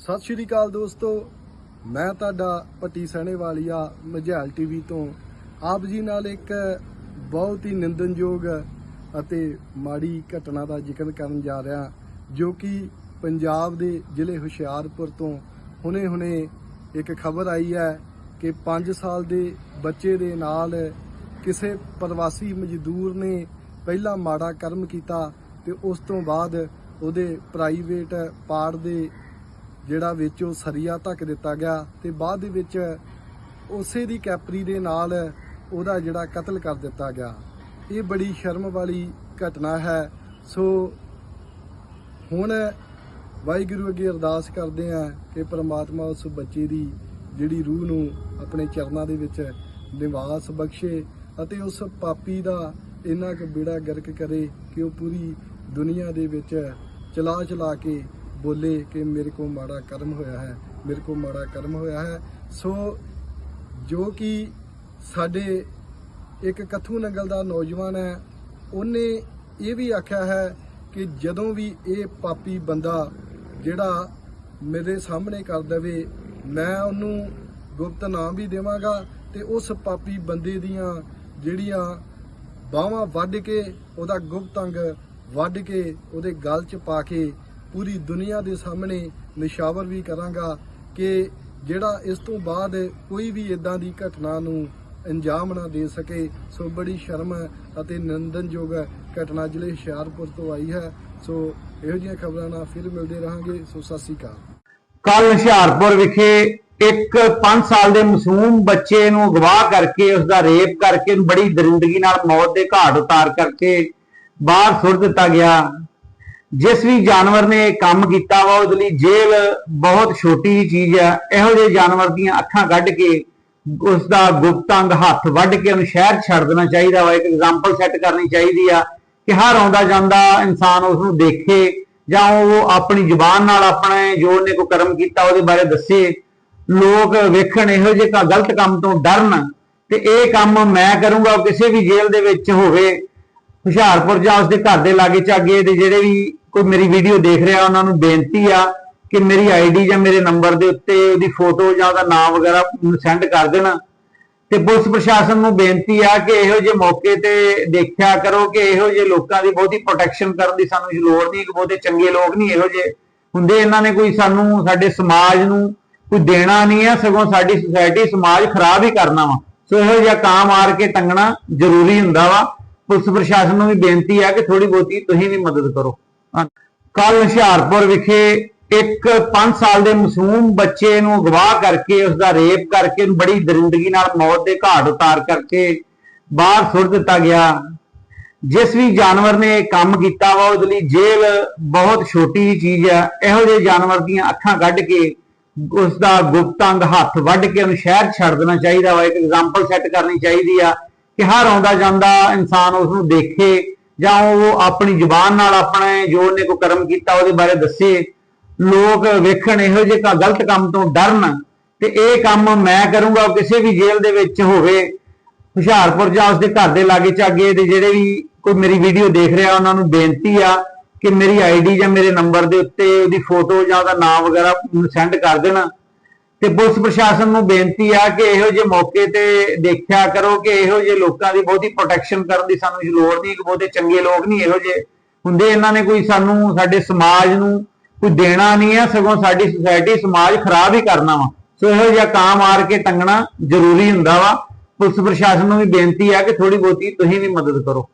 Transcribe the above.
ਸਤਿ ਸ਼੍ਰੀ ਅਕਾਲ ਦੋਸਤੋ, ਮੈਂ ਤੁਹਾਡਾ ਪੱਟੀ ਸਹਿਣੇ ਵਾਲੀਆ ਮਝੈਲ ਟੀਵੀ ਤੋਂ। ਆਪ ਜੀ ਨਾਲ ਇੱਕ ਬਹੁਤ ਹੀ ਨਿੰਦਨਯੋਗ ਅਤੇ ਮਾੜੀ ਘਟਨਾ ਦਾ ਜ਼ਿਕਰ ਕਰਨ ਜਾ ਰਿਹਾ, ਜੋ ਕਿ ਪੰਜਾਬ ਦੇ ਜ਼ਿਲ੍ਹੇ ਹੁਸ਼ਿਆਰਪੁਰ ਤੋਂ ਹੁਣੇ-ਹੁਣੇ ਇੱਕ ਖਬਰ ਆਈ ਹੈ ਕਿ 5 ਸਾਲ ਦੇ ਬੱਚੇ ਦੇ ਨਾਲ ਕਿਸੇ ਪ੍ਰਵਾਸੀ ਮਜ਼ਦੂਰ ਨੇ ਪਹਿਲਾ ਮਾੜਾ ਕਰਮ ਕੀਤਾ ਤੇ ਉਸ ਤੋਂ ਬਾਅਦ ਉਹਦੇ ਪ੍ਰਾਈਵੇਟ ਪਾਰਟ ਦੇ ਜਿਹੜਾ ਵਿੱਚ ਉਹ ਸਰੀਆ ਧੱਕ ਦਿੱਤਾ ਗਿਆ ਤੇ ਬਾਅਦ ਦੇ ਵਿੱਚ ਉਸੇ ਦੀ ਕੈਪਰੀ ਦੇ ਨਾਲ ਉਹਦਾ ਜਿਹੜਾ ਕਤਲ ਕਰ ਦਿੱਤਾ ਗਿਆ। ਇਹ ਬੜੀ ਸ਼ਰਮ ਵਾਲੀ ਘਟਨਾ ਹੈ। ਸੋ ਹੁਣ ਵਾਹਿਗੁਰੂ ਅੱਗੇ ਅਰਦਾਸ ਕਰਦੇ ਆ ਕਿ ਪ੍ਰਮਾਤਮਾ ਉਸ ਬੱਚੇ ਦੀ ਜਿਹੜੀ ਰੂਹ ਨੂੰ ਆਪਣੇ ਚਰਨਾਂ ਦੇ ਵਿੱਚ ਨਿਵਾਸ ਬਖਸ਼ੇ ਅਤੇ ਉਸ ਪਾਪੀ ਦਾ ਇੰਨਾ ਕੁ ਬੇੜਾ ਗਰਕ ਕਰੇ ਕਿ ਉਹ ਪੂਰੀ ਦੁਨੀਆ ਦੇ ਵਿੱਚ ਚਲਾ ਚਲਾ ਕੇ ਬੋਲੇ ਕਿ ਮੇਰੇ ਕੋਲ ਮਾੜਾ ਕਰਮ ਹੋਇਆ ਹੈ, ਮੇਰੇ ਕੋਲ ਮਾੜਾ ਕਰਮ ਹੋਇਆ ਹੈ। ਸੋ ਜੋ ਕਿ ਸਾਡੇ ਇੱਕ ਕਥੂ ਨੰਗਲ ਦਾ ਨੌਜਵਾਨ ਹੈ, ਉਹਨੇ ਇਹ ਵੀ ਆਖਿਆ ਹੈ ਕਿ ਜਦੋਂ ਵੀ ਇਹ ਪਾਪੀ ਬੰਦਾ ਜਿਹੜਾ ਮੇਰੇ ਸਾਹਮਣੇ ਕਰ ਦੇਵੇ, ਮੈਂ ਉਹਨੂੰ ਗੁਪਤ ਨਾਮ ਵੀ ਦੇਵਾਂਗਾ ਤੇ ਉਸ ਪਾਪੀ ਬੰਦੇ ਦੀਆਂ ਜਿਹੜੀਆਂ ਬਾਹਾਂ ਵੱਢ ਕੇ ਉਹਦਾ ਗੁਪਤ ਅੰਗ ਵੱਢ ਕੇ ਉਹਦੇ ਗਲ 'ਚ ਪਾ ਕੇ ਪੂਰੀ ਦੁਨੀਆ ਦੇ ਸਾਹਮਣੇ ਨਿਸ਼ਾਵਰ ਵੀ ਕਰਾਂਗਾ ਕਿ ਜਿਹੜਾ ਇਸ ਤੋਂ ਬਾਅਦ ਕੋਈ ਵੀ ਇਦਾਂ ਦੀ ਘਟਨਾ ਨੂੰ ਅੰਜਾਮ ਨਾ ਦੇ ਸਕੇ, ਸੋ ਬੜੀ ਸ਼ਰਮ ਅਤੇ ਨਿੰਦਨਯੋਗ ਘਟਨਾ ਜ਼ਿਲ੍ਹੇ ਹੁਸ਼ਿਆਰਪੁਰ ਤੋਂ ਆਈ ਹੈ। ਸੋ ਇਹੋ ਜਿਹੀਆਂ ਖਬਰਾਂ ਨਾਲ ਫਿਰ ਮਿਲਦੇ ਰਹਾਂਗੇ। ਸੋ ਸਤਿ ਸ਼੍ਰੀ ਅਕਾਲ। ਕੱਲ ਹੁਸ਼ਿਆਰਪੁਰ ਵਿਖੇ ਇੱਕ 5 ਸਾਲ ਦੇ ਮਾਸੂਮ ਬੱਚੇ ਨੂੰ ਅਗਵਾ ਕਰਕੇ ਉਸ ਦਾ ਰੇਪ ਕਰਕੇ, ਉਹਨੂੰ ਬੜੀ ਦਰਿੰਦਗੀ ਨਾਲ ਮੌਤ ਦੇ ਘਾਟ ਉਤਾਰ ਕਰਕੇ ਬਾਹਰ ਸੁੱਟ ਦਿੱਤਾ ਗਿਆ। ਜਿਸ ਵੀ ਜਾਨਵਰ ਨੇ ਕੰਮ ਕੀਤਾ ਵਾ ਉਹਦੇ ਲਈ ਜੇਲ੍ਹ ਬਹੁਤ ਛੋਟੀ ਜਿਹੀ ਚੀਜ਼ ਆ, ਇਹੋ ਜਿਹੇ ਜਾਨਵਰ ਦੀਆਂ ਅੱਖਾਂ ਕੱਢ ਕੇ ਉਸ ਦਾ ਗੁਪਤ ਅੰਗ ਹੱਥ ਵੱਢ ਕੇ ਉਹਨੂੰ ਸ਼ਹਿਰ ਛੱਡ ਦੇਣਾ ਚਾਹੀਦਾ ਵਾ, ਇੱਕ ਐਗਜ਼ਾਮਪਲ ਸੈੱਟ ਕਰਨੀ ਚਾਹੀਦੀ ਆ ਕਿ ਹਰ ਆਉਂਦਾ ਜਾਂਦਾ ਇਨਸਾਨ ਉਸ ਨੂੰ ਦੇਖੇ ਜਾਂ ਉਹ ਆਪਣੀ ਜ਼ੁਬਾਨ ਨਾਲ ਆਪਣੇ ਜੋ ਉਹਨੇ ਕੋ ਕਰਮ ਕੀਤਾ ਉਹਦੇ ਬਾਰੇ ਦੱਸੇ। ਲੋਕ ਵੇਖਣ ਇਹੋ ਜਿਹੇ ਗਲਤ ਕੰਮ ਤੋਂ ਡਰਨ ਤੇ ਇਹ ਕੰਮ ਮੈਂ ਕਰੂੰਗਾ ਉਹ ਕਿਸੇ ਵੀ ਜੇਲ੍ਹ ਦੇ ਵਿੱਚ ਹੋਵੇ, ਹੁਸ਼ਿਆਰਪੁਰ ਜਾਂ ਉਸਦੇ ਘਰ ਦੇ ਲਾਗੇ ਚਾਗੇ ਦੇ ਜਿਹੜੇ ਵੀ ਕੋਈ ਮੇਰੀ ਵੀਡੀਓ ਦੇਖ ਰਿਹਾ, ਉਹਨਾਂ ਨੂੰ ਬੇਨਤੀ ਆ ਕਿ ਮੇਰੀ ਆਈਡੀ ਜਾਂ ਮੇਰੇ ਨੰਬਰ ਦੇ ਉੱਤੇ ਉਹਦੀ ਫੋਟੋ ਜਾਂ ਉਹਦਾ ਨਾਮ ਵਗੈਰਾ ਸੈਂਡ ਕਰ ਦੇਣਾ। ਤੇ ਪੁਲਿਸ ਪ੍ਰਸ਼ਾਸਨ ਨੂੰ ਬੇਨਤੀ ਆ ਕਿ ਇਹੋ ਜਿਹੇ ਮੌਕੇ ਤੇ ਦੇਖਿਆ ਕਰੋ ਕਿ ਇਹੋ ਜਿਹੇ ਲੋਕਾਂ ਦੀ ਬਹੁਤੀ ਪ੍ਰੋਟੈਕਸ਼ਨ ਕਰਨ ਦੀ ਸਾਨੂੰ ਲੋੜ ਨਹੀਂ ਕਿ ਬਹੁਤੇ ਚੰਗੇ ਲੋਕ ਨਹੀਂ ਇਹੋ ਜਿਹੇ ਹੁੰਦੇ। ਇਹਨਾਂ ਨੇ ਕੋਈ ਸਾਨੂੰ, ਸਾਡੇ ਸਮਾਜ ਨੂੰ ਕੋਈ ਦੇਣਾ ਨਹੀਂ ਹੈ ਸਗੋਂ ਸਾਡੀ ਸੁਸਾਇਟੀ ਸਮਾਜ ਖਰਾਬ ਹੀ ਕਰਨਾ ਵਾ। ਸੋ ਇਹੋ ਜਿਹਾ ਕਾਮ ਆਰ ਕੇ ਟੰਗਣਾ ਜ਼ਰੂਰੀ ਹੁੰਦਾ ਵਾ। ਪੁਲਿਸ ਪ੍ਰਸ਼ਾਸਨ ਨੂੰ ਵੀ ਬੇਨਤੀ ਆ ਕਿ ਥੋੜੀ ਬਹੁਤੀ ਤੁਸੀਂ ਵੀ ਮਦਦ ਕਰੋ। ਕੱਲ ਹੁਸ਼ਿਆਰਪੁਰ ਵਿਖੇ ਇੱਕ 5 ਸਾਲ ਦੇ ਮਾਸੂਮ ਬੱਚੇ ਨੂੰ ਅਗਵਾ ਕਰਕੇ ਉਸ ਦਾ ਰੇਪ ਕਰਕੇ, ਉਹਨੂੰ ਬੜੀ ਦਰਿੰਦਗੀ ਨਾਲ ਮੌਤ ਦੇ ਘਾਟ ਉਤਾਰ ਕਰਕੇ ਬਾਹਰ ਸੁੱਟ ਦਿੱਤਾ ਗਿਆ। ਜਿਸ ਵੀ ਜਾਨਵਰ ਨੇ ਕੰਮ ਕੀਤਾ ਵਾ, ਉਹਦੇ ਲਈ ਜੇਲ੍ਹ ਬਹੁਤ ਛੋਟੀ ਜਿਹੀ ਚੀਜ਼ ਹੈ ਇਹੋ ਜਿਹੇ ਜਾਨਵਰ ਦੀਆਂ ਅੱਖਾਂ ਕੱਢ ਕੇ ਉਸ ਦਾ ਗੁਪਤ ਅੰਗ ਹੱਥ ਵੱਢ ਕੇ ਉਹਨੂੰ ਸ਼ਹਿਰ ਛੱਡ ਦੇਣਾ ਚਾਹੀਦਾ ਵਾ। ਇੱਕ ਐਗਜ਼ਾਮਪਲ ਸੈੱਟ ਕਰਨੀ ਚਾਹੀਦੀ ਆ ਕਿ ਹਰ ਆਉਂਦਾ ਜਾਂਦਾ ਇਨਸਾਨ ਉਸ ਨੂੰ ਦੇਖੇ ਜਾਂ ਉਹ ਆਪਣੀ ਜ਼ੁਬਾਨ ਨਾਲ ਆਪਣੇ ਜੋ ਉਹਨੇ ਕੋ ਕਰਮ ਕੀਤਾ ਉਹਦੇ ਬਾਰੇ ਦੱਸੇ, ਲੋਕ ਵੇਖਣ ਇਹੋ ਜਿਹੇ ਕਾ ਗਲਤ ਕੰਮ ਤੋਂ ਡਰਨ ਤੇ ਇਹ ਕੰਮ ਮੈਂ ਕਰੂੰਗਾ, ਉਹ ਕਿਸੇ ਵੀ ਜੇਲ੍ਹ ਦੇ ਵਿੱਚ ਹੋਵੇ, ਹੁਸ਼ਿਆਰਪੁਰ ਜਾਂ ਉਸਦੇ ਘਰ ਦੇ ਲਾਗੇ ਚਾਗੇ ਦੇ ਜਿਹੜੇ ਵੀ ਕੋਈ ਮੇਰੀ ਵੀਡੀਓ ਦੇਖ ਰਿਹਾ, ਉਹਨਾਂ ਨੂੰ ਬੇਨਤੀ ਆ ਕਿ ਮੇਰੀ ਆਈਡੀ ਜਾਂ ਮੇਰੇ ਨੰਬਰ ਦੇ ਉੱਤੇ ਉਹਦੀ ਫੋਟੋ ਜਾਂ ਉਹਦਾ ਨਾਮ ਵਗੈਰਾ ਸੈਂਡ ਕਰ ਦੇਣਾ। ਤੇ ਪੁਲਿਸ ਪ੍ਰਸ਼ਾਸਨ ਨੂੰ ਬੇਨਤੀ ਆ ਕਿ ਇਹੋ ਜਿਹੇ ਮੌਕੇ ਤੇ ਦੇਖਿਆ ਕਰੋ ਕਿ ਇਹੋ ਜਿਹੇ ਲੋਕਾਂ ਦੀ ਬਹੁਤੀ ਪ੍ਰੋਟੈਕਸ਼ਨ ਕਰਨ ਦੀ ਸਾਨੂੰ ਲੋੜ ਨਹੀਂ ਕਿ ਬਹੁਤੇ ਚੰਗੇ ਲੋਕ ਨਹੀਂ ਇਹੋ ਜਿਹੇ। ਹੁੰਦੇ ਇਹਨਾਂ ਨੇ ਕੋਈ ਸਾਨੂੰ, ਸਾਡੇ ਸਮਾਜ ਨੂੰ ਕੋਈ ਦੇਣਾ ਨਹੀਂ ਹੈ ਸਗੋਂ ਸਾਡੀ ਸੁਸਾਇਟੀ ਸਮਾਜ ਖਰਾਬ ਹੀ ਕਰਨਾ ਵਾ। ਸੋ ਇਹੋ ਜਿਹਾ ਕਾਮ ਆਰ ਕੇ ਟੰਗਣਾ ਜ਼ਰੂਰੀ ਹੁੰਦਾ ਵਾ। ਪੁਲਿਸ ਪ੍ਰਸ਼ਾਸਨ ਨੂੰ ਵੀ ਬੇਨਤੀ ਆ ਕਿ ਥੋੜੀ ਬਹੁਤੀ ਤੁਸੀਂ ਵੀ ਮਦਦ ਕਰੋ।